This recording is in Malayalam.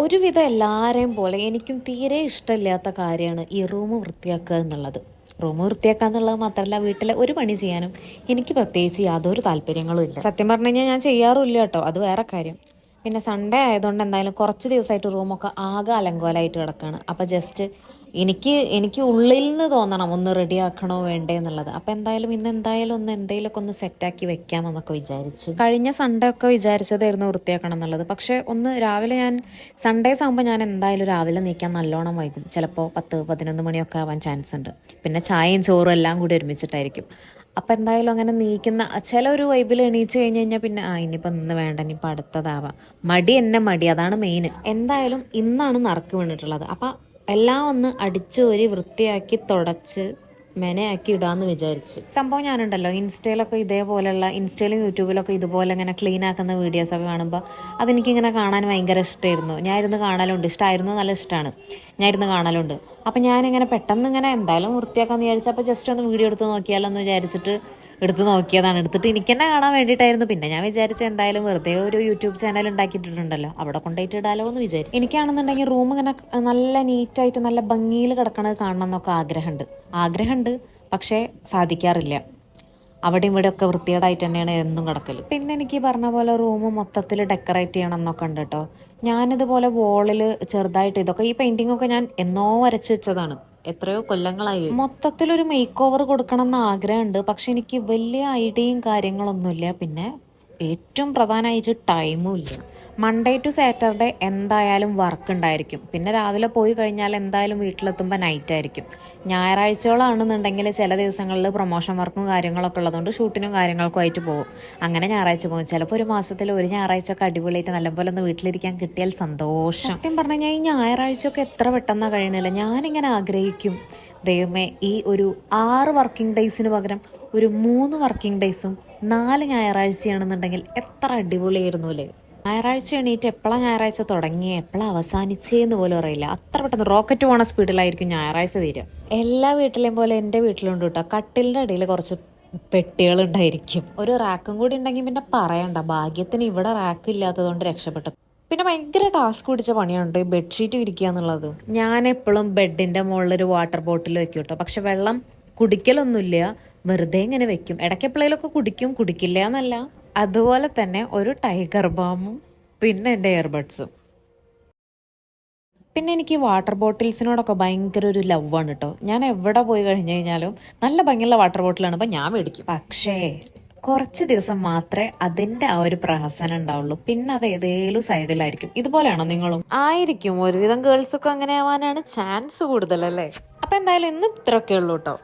ഒരുവിധം എല്ലാവരെയും പോലെ എനിക്കും തീരെ ഇഷ്ടമില്ലാത്ത കാര്യമാണ് ഈ റൂം വൃത്തിയാക്കുക എന്നുള്ളത്. റൂം വൃത്തിയാക്കുക എന്നുള്ളത് മാത്രമല്ല വീട്ടിലെ ഒരു പണി ചെയ്യാനും എനിക്ക് പ്രത്യേകിച്ച് യാതൊരു താല്പര്യങ്ങളും ഇല്ല. സത്യം പറഞ്ഞു കഴിഞ്ഞാൽ ഞാൻ ചെയ്യാറുമില്ല കേട്ടോ അത് വേറെ കാര്യം. പിന്നെ സൺഡേ ആയതുകൊണ്ട് എന്തായാലും കുറച്ച് ദിവസമായിട്ട് റൂമൊക്കെ ആകെ അലങ്കോലായിട്ട് കിടക്കുകയാണ്. അപ്പോൾ ജസ്റ്റ് എനിക്ക് എനിക്ക് ഉള്ളിൽ നിന്ന് തോന്നണം ഒന്ന് റെഡി ആക്കണോ വേണ്ടേ എന്നുള്ളത്. അപ്പോൾ എന്തായാലും ഇന്ന് എന്തായാലും ഒന്ന് എന്തെങ്കിലുമൊക്കെ ഒന്ന് സെറ്റാക്കി വെക്കാമെന്നൊക്കെ വിചാരിച്ച്. കഴിഞ്ഞ സൺഡേ ഒക്കെ വിചാരിച്ചതായിരുന്നു വൃത്തിയാക്കണം എന്നുള്ളത്. പക്ഷേ ഒന്ന് രാവിലെ ഞാൻ സൺഡേസ് ആകുമ്പോൾ ഞാൻ എന്തായാലും രാവിലെ നീക്കാൻ നല്ലോണം വൈകും. ചിലപ്പോൾ പത്ത് പതിനൊന്ന് മണിയൊക്കെ ആവാൻ ചാൻസ് ഉണ്ട്. പിന്നെ ചായയും ചോറും എല്ലാം കൂടി ഒരുമിച്ചിട്ടായിരിക്കും. അപ്പം എന്തായാലും അങ്ങനെ നീക്കുന്ന ചില ഒരു വൈബിൽ എണീച്ച് കഴിഞ്ഞ് കഴിഞ്ഞാൽ പിന്നെ ആ ഇനിയിപ്പോൾ ഇന്ന് വേണ്ട ഇനിയിപ്പോൾ അടുത്തതാവാം. മടി എന്നെ മടി അതാണ് മെയിൻ എന്തായാലും ഇന്നാണ് നറുക്ക് വീണിട്ടുള്ളത്. അപ്പം എല്ലാം ഒന്ന് അടിച്ചു ഒരു വൃത്തിയാക്കി തുടച്ച് മെനയാക്കി ഇടാന്ന് വിചാരിച്ച്. സംഭവം ഞാനുണ്ടല്ലോ ഇൻസ്റ്റയിലൊക്കെ ഇതേപോലെയുള്ള ഇൻസ്റ്റയിലും യൂട്യൂബിലൊക്കെ ഇതുപോലെ ഇങ്ങനെ ക്ലീൻ ആക്കുന്ന വീഡിയോസ് ഒക്കെ കാണുമ്പോൾ അതെനിക്കിങ്ങനെ കാണാൻ ഭയങ്കര ഇഷ്ടമായിരുന്നു ഞാൻ ഇരുന്ന് കാണലുണ്ട് ഇഷ്ടമായിരുന്നു നല്ല ഇഷ്ടമാണ് ഞാൻ ഇരുന്ന് കാണലുണ്ട്. അപ്പം ഞാനിങ്ങനെ പെട്ടെന്ന് ഇങ്ങനെ എന്തായാലും വൃത്തിയാക്കാന്ന് വിചാരിച്ചപ്പോൾ ജസ്റ്റ് ഒന്ന് വീഡിയോ എടുത്ത് നോക്കിയാലോ എന്ന് വിചാരിച്ചിട്ട് എടുത്ത് നോക്കിയതാണ്. എടുത്തിട്ട് എനിക്ക് തന്നെ കാണാൻ വേണ്ടിയിട്ടായിരുന്നു. പിന്നെ ഞാൻ വിചാരിച്ചു എന്തായാലും വെറുതെ ഒരു യൂട്യൂബ് ചാനൽ ഉണ്ടാക്കിയിട്ടുണ്ടല്ലോ. അവിടെ കൊണ്ടുപോയിട്ട് ഇടാലോ എന്ന് വിചാരിച്ചു. എനിക്കാണെന്നുണ്ടെങ്കിൽ റൂം ഇങ്ങനെ നല്ല നീറ്റായിട്ട് നല്ല ഭംഗിയിൽ കിടക്കണത് കാണണം എന്നൊക്കെ ആഗ്രഹമുണ്ട്. ആഗ്രഹമുണ്ട് പക്ഷേ സാധിക്കാറില്ല. അവിടെ ഇവിടെ ഒക്കെ വൃത്തികേടായിട്ട് തന്നെയാണ് എന്നും കിടക്കൽ പിന്നെ എനിക്ക് പറഞ്ഞ പോലെ റൂം മൊത്തത്തിൽ ഡെക്കറേറ്റ് ചെയ്യണം എന്നൊക്കെ ഉണ്ട് കേട്ടോ. ഞാനിതുപോലെ വോളിൽ ചെറുതായിട്ട് ഇതൊക്കെ ഈ പെയിന്റിംഗ് ഒക്കെ ഞാൻ എന്നോ വരച്ചു വെച്ചതാണ്. എത്രയോ കൊല്ലങ്ങളായി. മൊത്തത്തിലൊരു മേക്ക് ഓവർ കൊടുക്കണം എന്ന് ആഗ്രഹമുണ്ട്. പക്ഷെ എനിക്ക് വലിയ ഐഡിയയും കാര്യങ്ങളൊന്നുമില്ല. പിന്നെ ഏറ്റവും പ്രധാനമായിട്ട് ടൈമും ഇല്ല. മൺഡേ ടു സാറ്റർഡേ എന്തായാലും വർക്ക് ഉണ്ടായിരിക്കും. പിന്നെ രാവിലെ പോയി കഴിഞ്ഞാൽ എന്തായാലും വീട്ടിലെത്തുമ്പോൾ നൈറ്റ് ആയിരിക്കും. ഞായറാഴ്ചകളാണെന്നുണ്ടെങ്കിൽ ചില ദിവസങ്ങളിൽ പ്രൊമോഷൻ വർക്കും കാര്യങ്ങളൊക്കെ ഉള്ളതുകൊണ്ട് ഷൂട്ടിനും കാര്യങ്ങൾക്കും ആയിട്ട് പോകും. അങ്ങനെ ഞായറാഴ്ച പോകും. ചിലപ്പോൾ ഒരു മാസത്തിൽ ഒരു ഞായറാഴ്ച ഒക്കെ അടിപൊളിയായിട്ട് നല്ലപോലെ ഒന്ന് വീട്ടിലിരിക്കാൻ കിട്ടിയാൽ സന്തോഷം. സത്യം പറഞ്ഞു കഴിഞ്ഞാൽ ഈ ഞായറാഴ്ചയൊക്കെ എത്ര പെട്ടെന്നാണ് കഴിയണില്ല ഞാനിങ്ങനെ ആഗ്രഹിക്കും. ദൈവമേ ഈ ഒരു ആറ് വർക്കിംഗ് ഡേയ്സിന് പകരം ഒരു മൂന്ന് വർക്കിംഗ് ഡേയ്സും നാല് ഞായറാഴ്ചയാണെന്നുണ്ടെങ്കിൽ എത്ര അടിപൊളിയായിരുന്നു അല്ലേ? ഞായറാഴ്ച എണീറ്റ് എപ്പോഴാണ് ഞായറാഴ്ച തുടങ്ങി എപ്പോഴാണ് അവസാനിച്ചേന്ന് പോലും അറിയില്ല. അത്ര പെട്ടെന്ന് റോക്കറ്റ് പോണ സ്പീഡിലായിരിക്കും ഞായറാഴ്ച തീരുക. എല്ലാ വീട്ടിലെയും പോലെ എന്റെ വീട്ടിലുണ്ട് കേട്ടോ. കട്ടിലിന്റെ അടിയിൽ കുറച്ച് പെട്ടികളുണ്ടായിരിക്കും. ഒരു റാക്കും കൂടി ഉണ്ടെങ്കിൽ പിന്നെ പറയണ്ട. ഭാഗ്യത്തിന് ഇവിടെ റാക്ക് ഇല്ലാത്തതുകൊണ്ട് രക്ഷപ്പെട്ടു. പിന്നെ ഭയങ്കര ടാസ്ക് പിടിച്ച പണിയുണ്ട്. ബെഡ്ഷീറ്റ് വിരിക്കുക എന്നുള്ളത്. ഞാൻ എപ്പോഴും ബെഡിന്റെ മുകളിൽ ഒരു വാട്ടർ ബോട്ടിൽ വെക്കും കേട്ടോ. പക്ഷെ വെള്ളം കുടിക്കലൊന്നുമില്ല വെറുതെ ഇങ്ങനെ വെക്കും. ഇടയ്ക്ക് എപ്പോഴേലൊക്കെ കുടിക്കും കുടിക്കില്ല എന്നല്ല. അതുപോലെ തന്നെ ഒരു ടൈഗർ ബാമും പിന്നെ എന്റെ ഇയർബഡ്സും പിന്നെ എനിക്ക് വാട്ടർ ബോട്ടിൽസിനോടൊക്കെ ഭയങ്കര ഒരു ലവാണ് കേട്ടോ ഞാൻ എവിടെ പോയി കഴിഞ്ഞു കഴിഞ്ഞാലും നല്ല ഭംഗിയുള്ള വാട്ടർ ബോട്ടിലാണ് ഇപ്പം ഞാൻ മേടിക്കും. പക്ഷേ കുറച്ച് ദിവസം മാത്രമേ അതിന്റെ ആ ഒരു പ്രഹസനം ഉണ്ടാവുള്ളൂ. പിന്നെ അത് ഏതേലും സൈഡിലായിരിക്കും. ഇതുപോലെയാണോ നിങ്ങളും? ആയിരിക്കും. ഒരുവിധം ഗേൾസൊക്കെ അങ്ങനെ ആവാനാണ് ചാൻസ് കൂടുതലല്ലേ? അപ്പൊ എന്തായാലും ഇന്ന് ഇത്രയൊക്കെ ഉള്ളൂ കേട്ടോ